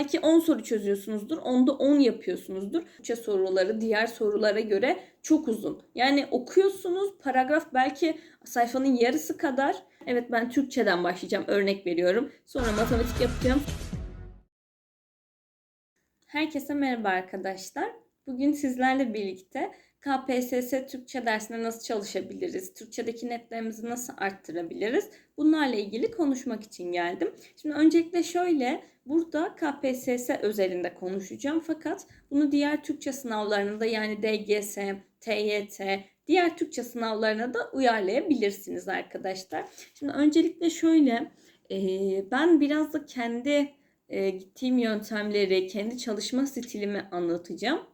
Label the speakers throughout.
Speaker 1: belki 10 soru çözüyorsunuzdur. Onda 10 yapıyorsunuzdur. Türkçe soruları diğer sorulara göre çok uzun. Yani okuyorsunuz paragraf belki sayfanın yarısı kadar. Evet ben Türkçeden başlayacağım örnek veriyorum. Sonra matematik yapacağım. Herkese merhaba arkadaşlar. Bugün sizlerle birlikte KPSS Türkçe dersine nasıl çalışabiliriz? Türkçedeki netlerimizi nasıl arttırabiliriz? Bunlarla ilgili konuşmak için geldim. Şimdi öncelikle şöyle burada KPSS özelinde konuşacağım fakat bunu diğer Türkçe sınavlarında yani DGS, TYT, diğer Türkçe sınavlarına da uyarlayabilirsiniz arkadaşlar. Şimdi öncelikle şöyle ben biraz da kendi gittiğim yöntemleri, kendi çalışma stilimi anlatacağım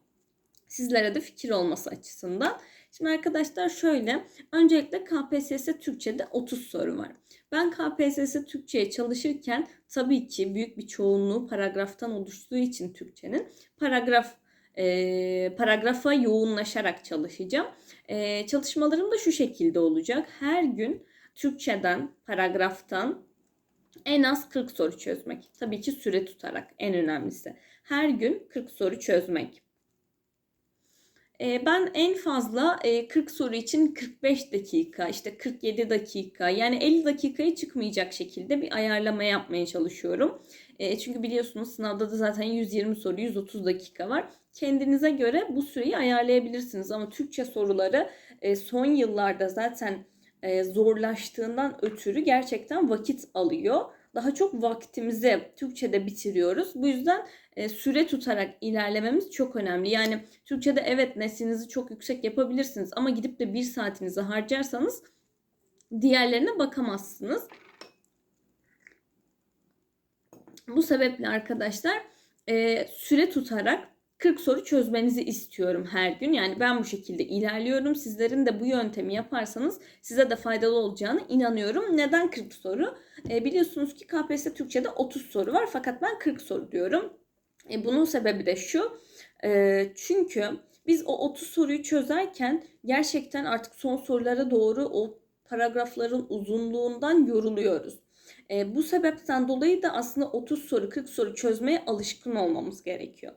Speaker 1: sizlere de fikir olması açısından. Şimdi arkadaşlar şöyle. Öncelikle KPSS Türkçe'de 30 soru var. Ben KPSS Türkçe'ye çalışırken tabii ki büyük bir çoğunluğu paragraftan oluştuğu için Türkçenin paragraf e, paragrafa yoğunlaşarak çalışacağım. E, çalışmalarım da şu şekilde olacak. Her gün Türkçeden, paragraftan en az 40 soru çözmek. Tabii ki süre tutarak en önemlisi. Her gün 40 soru çözmek. Ee, ben en fazla 40 e, soru için 45 dakika, işte 47 dakika yani 50 dakikaya çıkmayacak şekilde bir ayarlama yapmaya çalışıyorum. E, çünkü biliyorsunuz sınavda da zaten 120 soru, 130 dakika var. Kendinize göre bu süreyi ayarlayabilirsiniz ama Türkçe soruları e, son yıllarda zaten zorlaştığından ötürü gerçekten vakit alıyor daha çok vaktimizi Türkçe'de bitiriyoruz. Bu yüzden e, süre tutarak ilerlememiz çok önemli. Yani Türkçe'de evet neslinizi çok yüksek yapabilirsiniz ama gidip de bir saatinizi harcarsanız diğerlerine bakamazsınız. Bu sebeple arkadaşlar e, süre tutarak 40 soru çözmenizi istiyorum her gün. Yani ben bu şekilde ilerliyorum. Sizlerin de bu yöntemi yaparsanız size de faydalı olacağını inanıyorum. Neden 40 soru? E, biliyorsunuz ki KPSS Türkçe'de 30 soru var fakat ben 40 soru diyorum. E, bunun sebebi de şu. E, çünkü biz o 30 soruyu çözerken gerçekten artık son sorulara doğru o paragrafların uzunluğundan yoruluyoruz. E, bu sebepten dolayı da aslında 30 soru 40 soru çözmeye alışkın olmamız gerekiyor.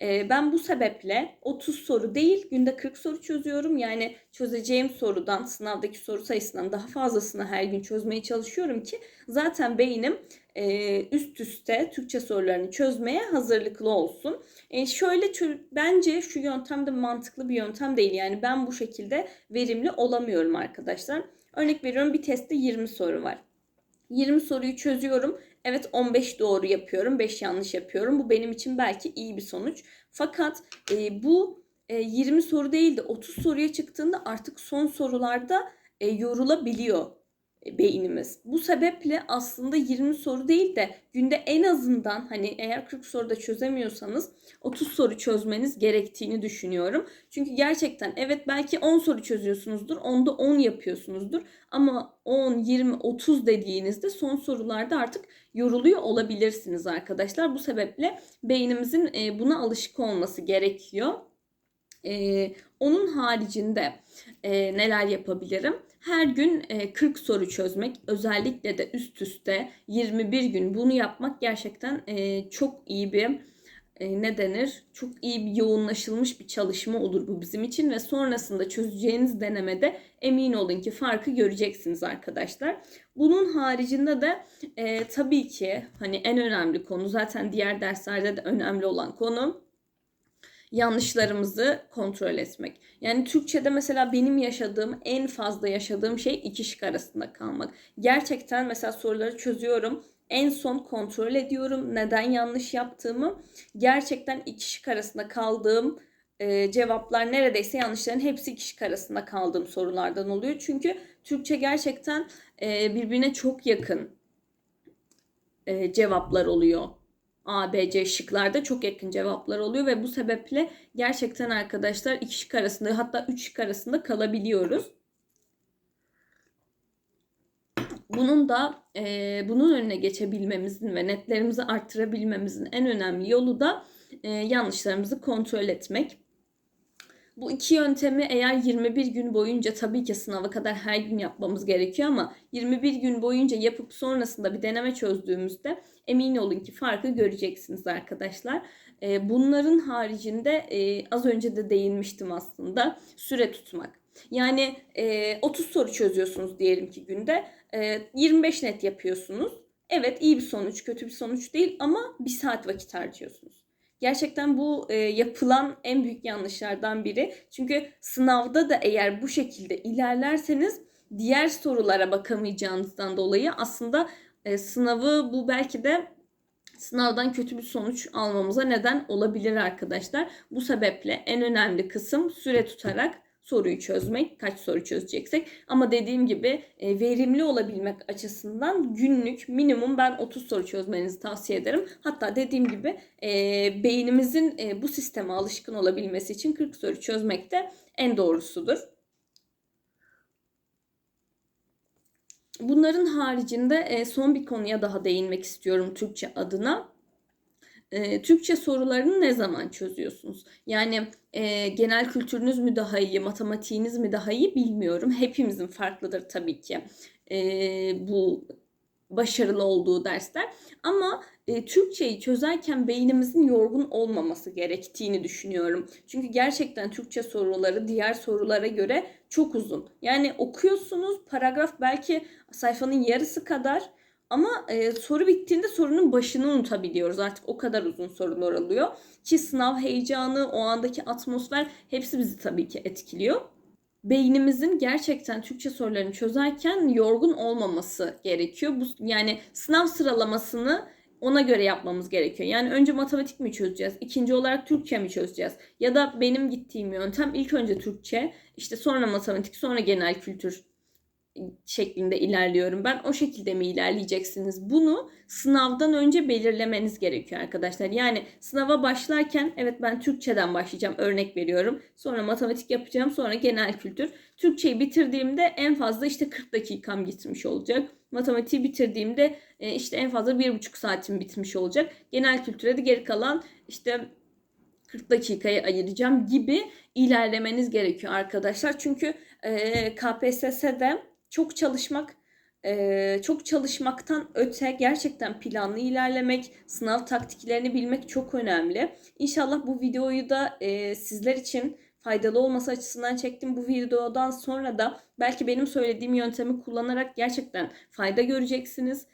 Speaker 1: Ben bu sebeple 30 soru değil günde 40 soru çözüyorum. Yani çözeceğim sorudan sınavdaki soru sayısından daha fazlasını her gün çözmeye çalışıyorum ki zaten beynim üst üste Türkçe sorularını çözmeye hazırlıklı olsun. Şöyle bence şu yöntem de mantıklı bir yöntem değil. Yani ben bu şekilde verimli olamıyorum arkadaşlar. Örnek veriyorum bir testte 20 soru var. 20 soruyu çözüyorum. Evet 15 doğru yapıyorum, 5 yanlış yapıyorum. Bu benim için belki iyi bir sonuç. Fakat e, bu e, 20 soru değil de 30 soruya çıktığında artık son sorularda e, yorulabiliyor e, beynimiz. Bu sebeple aslında 20 soru değil de günde en azından hani eğer 40 soruda çözemiyorsanız 30 soru çözmeniz gerektiğini düşünüyorum. Çünkü gerçekten evet belki 10 soru çözüyorsunuzdur. Onda 10 yapıyorsunuzdur. Ama 10, 20, 30 dediğinizde son sorularda artık yoruluyor olabilirsiniz arkadaşlar. Bu sebeple beynimizin e, buna alışık olması gerekiyor. Ee, onun haricinde e, neler yapabilirim? Her gün 40 e, soru çözmek, özellikle de üst üste 21 gün bunu yapmak gerçekten e, çok iyi bir e, ne denir? Çok iyi bir yoğunlaşılmış bir çalışma olur bu bizim için ve sonrasında çözeceğiniz denemede emin olun ki farkı göreceksiniz arkadaşlar. Bunun haricinde de e, tabii ki hani en önemli konu zaten diğer derslerde de önemli olan konu yanlışlarımızı kontrol etmek. Yani Türkçe'de mesela benim yaşadığım en fazla yaşadığım şey iki şık arasında kalmak. Gerçekten mesela soruları çözüyorum. En son kontrol ediyorum neden yanlış yaptığımı. Gerçekten iki şık arasında kaldığım e, cevaplar neredeyse yanlışların hepsi iki şık arasında kaldığım sorulardan oluyor. Çünkü Türkçe gerçekten e, birbirine çok yakın e, cevaplar oluyor A, B, C şıklarda çok yakın cevaplar oluyor ve bu sebeple gerçekten arkadaşlar iki şık arasında hatta üç şık arasında kalabiliyoruz. Bunun da e, bunun önüne geçebilmemizin ve netlerimizi arttırabilmemizin en önemli yolu da e, yanlışlarımızı kontrol etmek. Bu iki yöntemi eğer 21 gün boyunca tabii ki sınava kadar her gün yapmamız gerekiyor ama 21 gün boyunca yapıp sonrasında bir deneme çözdüğümüzde emin olun ki farkı göreceksiniz arkadaşlar. Bunların haricinde az önce de değinmiştim aslında süre tutmak. Yani e, 30 soru çözüyorsunuz diyelim ki günde. E, 25 net yapıyorsunuz. Evet iyi bir sonuç, kötü bir sonuç değil ama bir saat vakit harcıyorsunuz. Gerçekten bu e, yapılan en büyük yanlışlardan biri. Çünkü sınavda da eğer bu şekilde ilerlerseniz diğer sorulara bakamayacağınızdan dolayı aslında e, sınavı bu belki de sınavdan kötü bir sonuç almamıza neden olabilir arkadaşlar. Bu sebeple en önemli kısım süre tutarak soruyu çözmek, kaç soru çözeceksek. Ama dediğim gibi e, verimli olabilmek açısından günlük minimum ben 30 soru çözmenizi tavsiye ederim. Hatta dediğim gibi e, beynimizin e, bu sisteme alışkın olabilmesi için 40 soru çözmek de en doğrusudur. Bunların haricinde e, son bir konuya daha değinmek istiyorum Türkçe adına. E, Türkçe sorularını ne zaman çözüyorsunuz? Yani e, genel kültürünüz mü daha iyi, matematiğiniz mi daha iyi bilmiyorum. Hepimizin farklıdır tabii ki e, bu başarılı olduğu dersler. Ama e, Türkçeyi çözerken beynimizin yorgun olmaması gerektiğini düşünüyorum. Çünkü gerçekten Türkçe soruları diğer sorulara göre çok uzun. Yani okuyorsunuz paragraf belki sayfanın yarısı kadar ama e, soru bittiğinde sorunun başını unutabiliyoruz. Artık o kadar uzun sorular oluyor. Ki sınav heyecanı, o andaki atmosfer hepsi bizi tabii ki etkiliyor. Beynimizin gerçekten Türkçe sorularını çözerken yorgun olmaması gerekiyor. Bu, yani sınav sıralamasını ona göre yapmamız gerekiyor. Yani önce matematik mi çözeceğiz? İkinci olarak Türkçe mi çözeceğiz? Ya da benim gittiğim yöntem ilk önce Türkçe, işte sonra matematik, sonra genel kültür şeklinde ilerliyorum. Ben o şekilde mi ilerleyeceksiniz? Bunu sınavdan önce belirlemeniz gerekiyor arkadaşlar. Yani sınava başlarken evet ben Türkçeden başlayacağım örnek veriyorum. Sonra matematik yapacağım sonra genel kültür. Türkçeyi bitirdiğimde en fazla işte 40 dakikam gitmiş olacak. Matematiği bitirdiğimde e, işte en fazla 1,5 saatim bitmiş olacak. Genel kültüre de geri kalan işte 40 dakikayı ayıracağım gibi ilerlemeniz gerekiyor arkadaşlar. Çünkü e, KPSS'de çok çalışmak çok çalışmaktan öte gerçekten planlı ilerlemek, sınav taktiklerini bilmek çok önemli. İnşallah bu videoyu da sizler için faydalı olması açısından çektim. Bu videodan sonra da belki benim söylediğim yöntemi kullanarak gerçekten fayda göreceksiniz.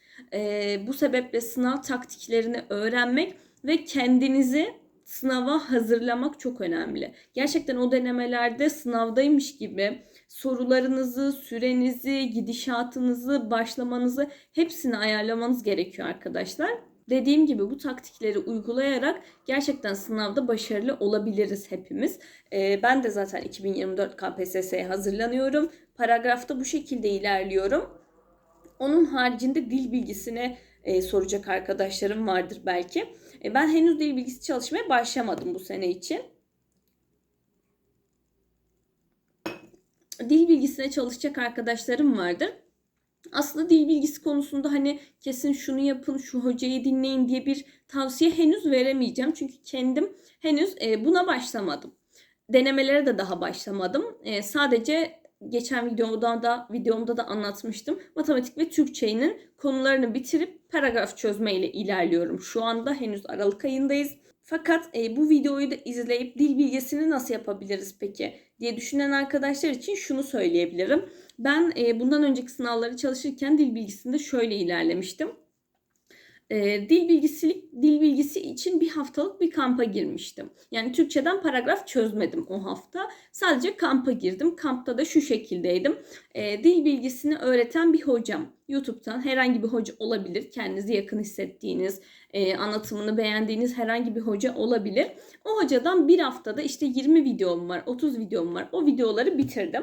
Speaker 1: Bu sebeple sınav taktiklerini öğrenmek ve kendinizi sınava hazırlamak çok önemli. Gerçekten o denemelerde sınavdaymış gibi sorularınızı, sürenizi, gidişatınızı, başlamanızı hepsini ayarlamanız gerekiyor arkadaşlar. Dediğim gibi bu taktikleri uygulayarak gerçekten sınavda başarılı olabiliriz hepimiz. Ee, ben de zaten 2024 KPSS'ye hazırlanıyorum. Paragrafta bu şekilde ilerliyorum. Onun haricinde dil bilgisine e, soracak arkadaşlarım vardır belki. E, ben henüz dil bilgisi çalışmaya başlamadım bu sene için. Dil bilgisine çalışacak arkadaşlarım vardır. Aslında dil bilgisi konusunda hani kesin şunu yapın, şu hocayı dinleyin diye bir tavsiye henüz veremeyeceğim. Çünkü kendim henüz e, buna başlamadım. Denemelere de daha başlamadım. E, sadece geçen videomda da videomda da anlatmıştım. Matematik ve Türkçe'nin konularını bitirip paragraf çözmeyle ilerliyorum. Şu anda henüz Aralık ayındayız. Fakat e, bu videoyu da izleyip dil bilgisini nasıl yapabiliriz peki diye düşünen arkadaşlar için şunu söyleyebilirim. Ben e, bundan önceki sınavları çalışırken dil bilgisinde şöyle ilerlemiştim e, dil bilgisi dil bilgisi için bir haftalık bir kampa girmiştim. Yani Türkçeden paragraf çözmedim o hafta. Sadece kampa girdim. Kampta da şu şekildeydim. E, dil bilgisini öğreten bir hocam. YouTube'dan herhangi bir hoca olabilir. Kendinizi yakın hissettiğiniz, e, anlatımını beğendiğiniz herhangi bir hoca olabilir. O hocadan bir haftada işte 20 videom var, 30 videom var. O videoları bitirdim.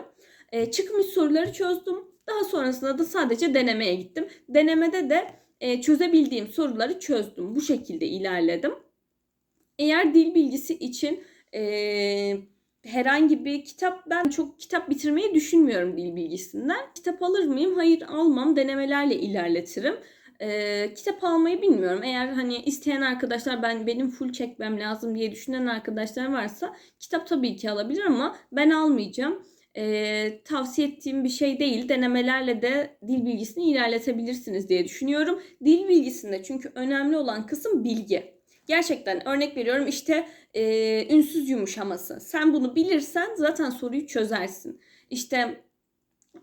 Speaker 1: E, çıkmış soruları çözdüm. Daha sonrasında da sadece denemeye gittim. Denemede de e, çözebildiğim soruları çözdüm. Bu şekilde ilerledim. Eğer dil bilgisi için e, herhangi bir kitap ben çok kitap bitirmeyi düşünmüyorum dil bilgisinden. Kitap alır mıyım? Hayır almam. Denemelerle ilerletirim. Ee, kitap almayı bilmiyorum. Eğer hani isteyen arkadaşlar ben benim full çekmem lazım diye düşünen arkadaşlar varsa kitap tabii ki alabilir ama ben almayacağım. Ee, tavsiye ettiğim bir şey değil. Denemelerle de dil bilgisini ilerletebilirsiniz diye düşünüyorum. Dil bilgisinde çünkü önemli olan kısım bilgi. Gerçekten örnek veriyorum işte e, ünsüz yumuşaması. Sen bunu bilirsen zaten soruyu çözersin. İşte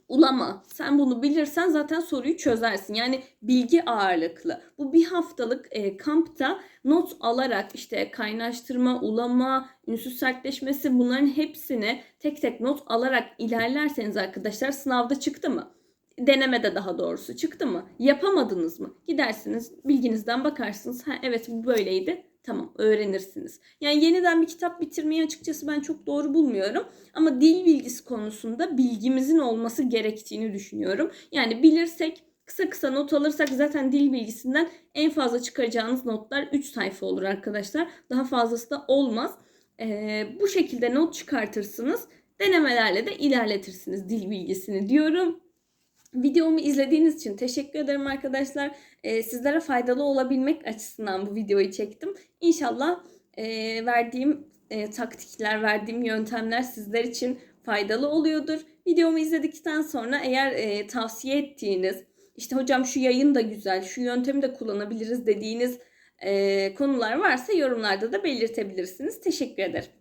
Speaker 1: ulama. Sen bunu bilirsen zaten soruyu çözersin. Yani bilgi ağırlıklı. Bu bir haftalık e, kampta not alarak işte kaynaştırma, ulama, ünsüz sertleşmesi bunların hepsini tek tek not alarak ilerlerseniz arkadaşlar sınavda çıktı mı? Denemede daha doğrusu çıktı mı? Yapamadınız mı? Gidersiniz bilginizden bakarsınız. Ha evet bu böyleydi. Tamam öğrenirsiniz. Yani yeniden bir kitap bitirmeyi açıkçası ben çok doğru bulmuyorum. Ama dil bilgisi konusunda bilgimizin olması gerektiğini düşünüyorum. Yani bilirsek kısa kısa not alırsak zaten dil bilgisinden en fazla çıkaracağınız notlar 3 sayfa olur arkadaşlar. Daha fazlası da olmaz. Ee, bu şekilde not çıkartırsınız. Denemelerle de ilerletirsiniz dil bilgisini diyorum. Videomu izlediğiniz için teşekkür ederim arkadaşlar. Ee, sizlere faydalı olabilmek açısından bu videoyu çektim. İnşallah e, verdiğim e, taktikler, verdiğim yöntemler sizler için faydalı oluyordur. Videomu izledikten sonra eğer e, tavsiye ettiğiniz, işte hocam şu yayın da güzel, şu yöntemi de kullanabiliriz dediğiniz e, konular varsa yorumlarda da belirtebilirsiniz. Teşekkür ederim.